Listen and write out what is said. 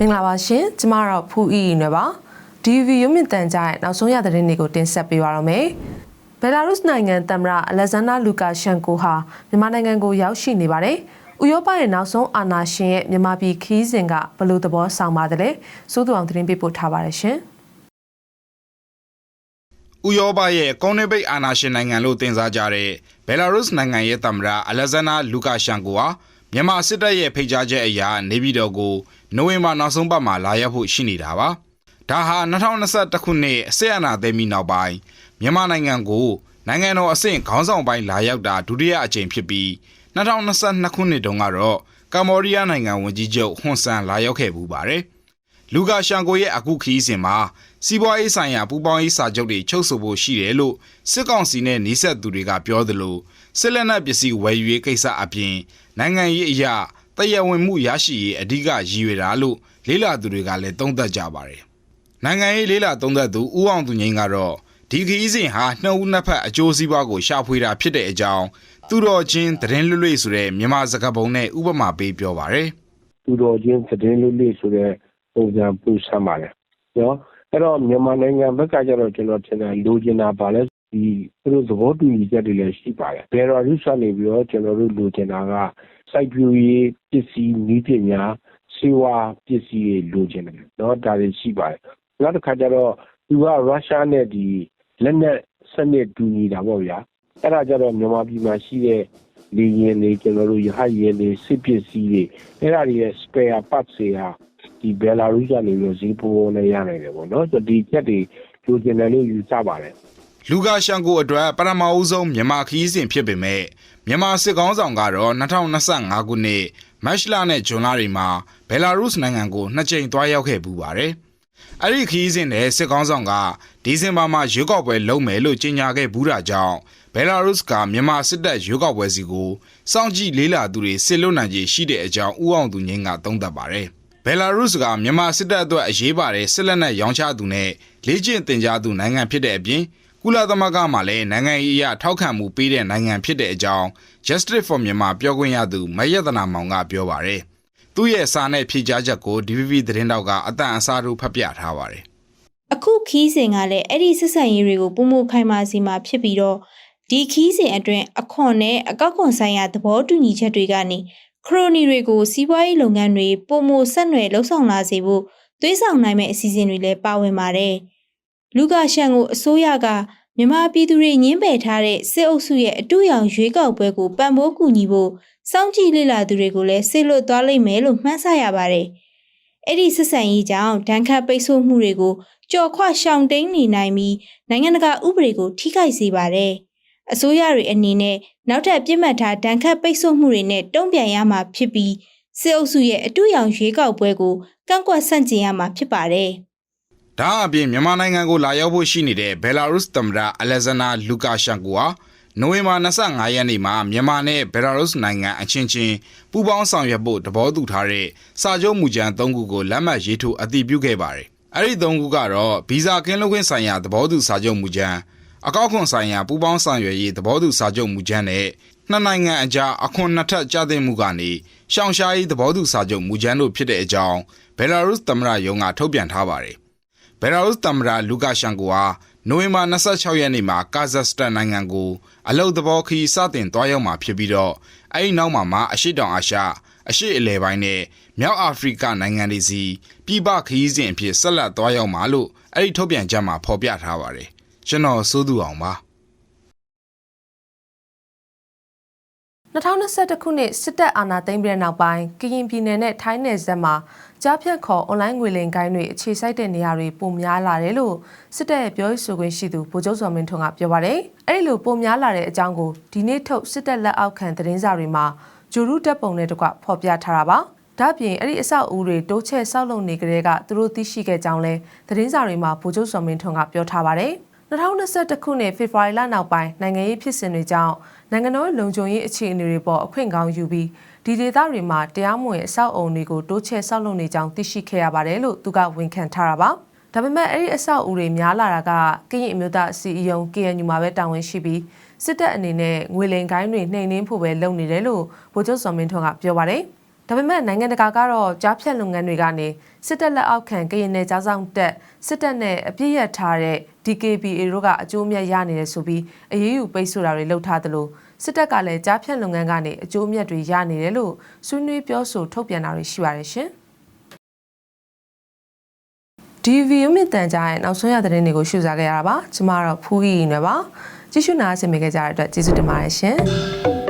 မင်္ဂလာပါရှင်ကျမတော့ဖူးအီအီနွယ်ပါ DV ရုပ်မြင့်တန်ကြားရဲ့နောက်ဆုံးရသတင်းတွေကိုတင်ဆက်ပေးပါရမယ်ဘယ်လာရုစ်နိုင်ငံသမ္မတအလက်ဇန်နာလူကာရှန်ကိုဟာမြန်မာနိုင်ငံကိုရောက်ရှိနေပါတယ်ဥရောပရဲ့နောက်ဆုံးအာဏာရှင်ရဲ့မြန်မာပြည်ခီးစဉ်ကဘယ်လိုသဘောဆောင်ပါတယ်လဲစိုးသူအောင်သတင်းပေးပို့ထားပါတယ်ရှင်ဥရောပရဲ့ကွန်နစ်ဘိတ်အာဏာရှင်နိုင်ငံလို့တင်စားကြတဲ့ဘယ်လာရုစ်နိုင်ငံရဲ့သမ္မတအလက်ဇန္နာလူကာရှန်ကိုဟာ မြန်မာစစ်တပ်ရဲ့ဖိတ်ကြားချက်အရနေပြည်တော်ကိုနိုဝင်ဘာနောက်ဆုံးပတ်မှာလာရောက်ဖို့ရှိနေတာပါ။ဒါဟာ2021ခုနှစ်အစစ်အာဏာသိမ်းပြီးနောက်ပိုင်းမြန်မာနိုင်ငံကိုနိုင်ငံတော်အဆင့်ခေါင်းဆောင်ပိုင်းလာရောက်တာဒုတိယအကြိမ်ဖြစ်ပြီး2022ခုနှစ်တုန်းကတော့ကမ္ဘောဒီးယားနိုင်ငံဝန်ကြီးချုပ်ဟွန်ဆန်လာရောက်ခဲ့ပူပါတယ်။လူကာရှန်ကိုရဲ့အခုခီးစဉ်မှာ စီးပွားရေးဆိုင်ရာပူးပေါင်းရေးစာချုပ်တွေချုပ်ဆိုဖို့ရှိတယ်လို့စစ်ကောင်စီနဲ့နှိဆက်သူတွေကပြောသလိုစစ်လက်နက်ပစ္စည်းဝယ်ယူရေးကိစ္စအပြင်နိုင်ငံရေးအရာတရဝင်မှုရရှိရေးအဓိကရည်ရွယ်တာလို့လေးလာသူတွေကလည်းသုံးသပ်ကြပါတယ်။နိုင်ငံရေးလေးလာသုံးသပ်သူဦးအောင်သူငိမ့်ကတော့ဒီခီးစဉ်ဟာနှစ်ဦးနှစ်ဖက်အကျိုးစီးပွားကိုရှာဖွေတာဖြစ်တဲ့အကြောင်းသူတော်ချင်းသတင်းလွတ်လပ်ဆိုတဲ့မြန်မာစကားပုံနဲ့ဥပမာပေးပြောပါတယ်သူတော်ချင်းသတင်းလေးလေးဆိုတဲ့ပုံစံပူဆမ်းပါတယ်နော် အဲ့တော့မြန်မာနိုင်ငံဘက်ကကျတော့ကျွန်တော်ထင်တယ်လိုချင်တာပါလဲဒီသူတို့သဘောတူညီချက်တွေလည်းရှိပါတယ်ဘယ်တော်ရုရှားနေပြီးတော့ကျွန်တော်တို့လိုချင်တာကစိုက်ပျိုးရေးပစ္စည်းနည်းပညာစေဝါပစ္စည်းတွေလိုချင်တယ်နော်ဒါတွေရှိပါတယ်နောက်တစ်ခါကျတော့သူကရုရှားနဲ့ဒီလက်နက်စနစ်တူညီတာပေါ့ဗျာအဲ့ဒါကျတော့မြန်မာပြည်မှာရှိတဲ့လေယာဉ်တွေကျွန်တော်တို့ရဟတ်ယာဉ်တွေစစ်ပစ္စည်းတွေအဲ့ဒါတွေရဲ့ spare parts တွေဟာ ဒီဘယ်လာရုစ်ကနေပြီးတော့ဈေးပိုးပိုးနဲ့ရနိုင်တယ်ပေါ့နော်ဆိုတော့ဒီချက်တွေကြိုကျင်တယ်လို့ယူဆပါတယ်လူကာရှန်ကိုအတွက်ပထမအဦးဆုံးမြန်မာခီးစဉ်ဖြစ်ပေမဲ့မြန်မာစစ်ကောင်းဆောင်ကတော့2025ခုနှစ်မတ်လနဲ့ဇွန်လတွေမှာဘယ်လာရုစ်နိုင်ငံကိုနှစ်ကြိမ်သွားရောက်ခဲ့ပူပါတယ်။အဲ့ဒီခီးစဉ်နဲ့စစ်ကောင်းဆောင်ကဒီဇင်ဘာမှာရွေးကောက်ပွဲလုပ်မယ်လို့ကြေညာခဲ့ဘူးတာကြောင့်ဘယ်လာရုစ်ကမြန်မာစစ်တပ်ရွေးကောက်ပွဲစီကိုစောင့်ကြည့်လေးလာသူတွေစစ်လွတ်နိုင်ခြေရှိတဲ့အကြောင်းဥအောင်သူငင်းကသုံးသပ်ပါတယ်။ ဘယ်လာရုစ်ကမြန်မာစစ်တပ်အတွက်အရေးပါတဲ့စစ်လက်နက်ရောင်းချသူနဲ့လေ့ကျင့်သင်ကြားသူနိုင်ငံဖြစ်တဲ့အပြင်ကုလသမဂ္ဂမှလည်းနိုင်ငံရေးအရထောက်ခံမှုပေးတဲ့နိုင်ငံဖြစ်တဲ့အကြောင်း Justice for Myanmar ပြောခွင့်ရသူမယက်တနာမောင်ကပြောပါတယ်။သူ့ရဲ့စာနဲ့ဖြေကြားချက်ကို DVB သတင်းတောက်ကအတန်အစားထိုးဖတ်ပြထားပါတယ်အခုခီးစဉ်ကလည်းအဲ့ဒီဆက်ဆံရေးတွေကိုပုံမှုခိုင်မာစီမှာဖြစ်ပြီးတော့ဒီခီးစဉ်အတွင်းအခွန်နဲ့အကောက်ခွန်ဆိုင်ရာသဘောတူညီချက်တွေကနေ ခရိုနီတွေကိုစီးပွားရေးလုပ်ငန်းတွေပုံမှုဆက်နွယ်လှုပ်ဆောင်လာစေဖို့သွေးဆောင်နိုင်မဲ့အစီအစဉ်တွေလည်းပါဝင်ပါတယ်။လူကာရှန်ကိုအစိုးရကမြန်မာပြည်သူတွေညှင်းပယ်ထားတဲ့စစ်အုပ်စုရဲ့အတူရောင်ရွေးကောက်ပွဲကိုပံ့ပိုးကူညီဖို့စောင့်ကြည့်လေ့လာသူတွေကိုလည်းဆေလွတ်သွားလိမ့်မယ်လို့မှန်းဆရပါတယ်။အဲ့ဒီဆက်ဆံရေးကြောင့်ဒဏ်ခတ်ပိတ်ဆို့မှုတွေကိုကြော်ခွရှောင်တိန်နေနိုင်ပြီးနိုင်ငံတကာဥပဒေကိုထိခိုက်စေပါတယ်။ အစိုးရတွေအနေနဲ့နောက်ထပ်ပြစ်မှတ်ထားဒဏ်ခတ်ပိတ်ဆို့မှုတွေနဲ့တုံ့ပြန်ရမှာဖြစ်ပြီးစစ်အုပ်စုရဲ့အတူရောင်ရွေးကောက်ပွဲကိုကန့်ကွက်ဆန့်ကျင်ရမှာဖြစ်ပါတယ်။။ဒါအပြင်မြန်မာနိုင်ငံကိုလာရောက်ဖို့ရှိနေတဲ့ဘယ်လာရုစ်သမ္မတအလက်ဇန္နာလူကာရှန်ကိုဟာနိုဝင်ဘာ25ရက်နေ့မှာမြန်မာနဲ့ဘယ်လာရုစ်နိုင်ငံအချင်းချင်းပူးပေါင်းဆောင်ရွက်ဖို့တဘောတူထားတဲ့စာချုပ်မူကြမ်း၃ခုကိုလက်မှတ်ရေးထိုးအတည်ပြုခဲ့ပါတယ်။အဲ့ဒီ၃ခုကတော့ဗီဇာကင်းလွတ်ခွင့်ဆိုင်ရာသဘောတူစာချုပ်မူကြမ်း အကောက်ခွန်ဆိုင်ရာပူးပေါင်းဆောင်ရွက်ရေးသဘောတူစာချုပ်မူကြမ်းနဲ့နှစ်နိုင်ငံအကြားအခွန်နှစ်ထပ်ကျသင့်မှုကနေရှောင်ရှားရေးသဘောတူစာချုပ်မူကြမ်းတို့ဖြစ်တဲ့အကြောင်းဘယ်လာရုစ်သမ္မတရုံးကထုတ်ပြန်ထားပါတယ်။ဘယ်လာရုစ်သမ္မတလူကာရှန်ကိုဟာနိုဝင်ဘာ26ရက်နေ့မှာကာဇက်စတန်နိုင်ငံကိုအလုတ်သဘောခရီးစတင်သွားရောက်မှာဖြစ်ပြီးတော့အဲဒီနောက်မှာမှအရှိတောင်အာရှအရှိအလဲပိုင်းနဲ့မြောက်အာဖရိကနိုင်ငံတွေစီပြည်ပခရီးစဉ်အဖြစ်ဆက်လက်သွားရောက်မှာလို့အဲဒီထုတ်ပြန်ချက်မှာဖော်ပြထားပါတယ် ကျွန်တော်စိုးသူအောင်ပါ2021ခုနှစ်စစ်တပ်အာဏာသိမ်းပြီးတဲ့နောက်ပိုင်းကရင်ပြည်နယ်နဲ့ထိုင်းနယ်စပ်မှာကြားဖြတ်ခေါ်အွန်လိုင်းငွေလိမ်ကိုင်းတွေအခြေစိုက်တဲ့နေရာတွေပုံများလာတယ်လို့စစ်တပ်ရဲ့ပြောရေးဆိုခွင့်ရှိသူဗိုလ်ချုပ်စောမင်းထွန်းကပြောပါတယ်။အဲဒီလိုပုံများလာတဲ့အကြောင်းကိုဒီနေ့ထုတ်စစ်တပ်လက်အောက်ခံသတင်းစာတွေမှာဂျူရုတက်ပုံနဲ့တကွဖော်ပြထားတာပါ။ဒါ့အပြင်အဲ့ဒီအဆောက်အဦတွေတိုးချဲ့ဆောက်လုပ်နေကြတဲ့ကသူတို့သိရှိခဲ့ကြောင်းလဲသတင်းစာတွေမှာဗိုလ်ချုပ်စောမင်းထွန်းကပြောထားပါတယ်။ 2021ခုနှစ်ဖေဖော်ဝါရီလနောက်ပိုင်းနိုင်ငံရေးဖြစ်စဉ်တွေကြောင့်နိုင်ငံတော်လုံခြုံရေးအခြေအနေတွေပေါ်အခွင့်ကောင်းယူပြီးဒီဒေသတွေမှာတရားမဝင်အဆောက်အုံတွေကိုတိုးချဲ့ဆောက်လုပ်နေကြောင်းသိရှိခဲ့ရပါတယ်လို့သူကဝန်ခံထားတာပါ။ဒါပေမဲ့အဲ့ဒီအဆောက်အဦတွေများလာတာကကရင်အမျိုးသားစီအီယုံ KNU မှာပဲတာဝန်ရှိပြီးစစ်တပ်အနေနဲ့ငွေလိမ်ကိုင်းတွေနှိမ်နင်းဖို့ပဲလုပ်နေတယ်လို့ဗိုလ်ချုပ်စော်မင်းထွန်းကပြောပါတယ်။ဒါပေမဲ့နိုင်ငံတကာကတော့ကြားဖြတ်လုပ်ငန်းတွေကနေစစ်တပ်လက်အောက်ခံကရင်နယ်ကြားဆောင်တက်စစ်တပ်နဲ့အပြစ်ရထားတဲ့ DKBA တို့ကအကျိုးအမြတ်ရနေတယ်ဆိုပြီးအရေးယူပိတ်ဆိုတာတွေလှုပ်ထားသလိုစစ်တပ်ကလည်းကြားဖြတ်လုပ်ငန်းကနေအကျိုးအမြတ်တွေရနေတယ်လို့ဆွေးနွေးပြောဆိုထုတ်ပြန်တာတွေရှိပါတယ်ရှင်ဒီဗီယိုမြင့်တန်ကြားရဲ့နောက်ဆုံးရသတင်းတွေကိုရှုစားခဲ့ရတာပါကျမတော့ဖူးကြီးနေပါကြည့်ရှုနားဆင်မိခဲ့ကြတဲ့အတွက်ကျေးဇူးတင်ပါတယ်ရှင်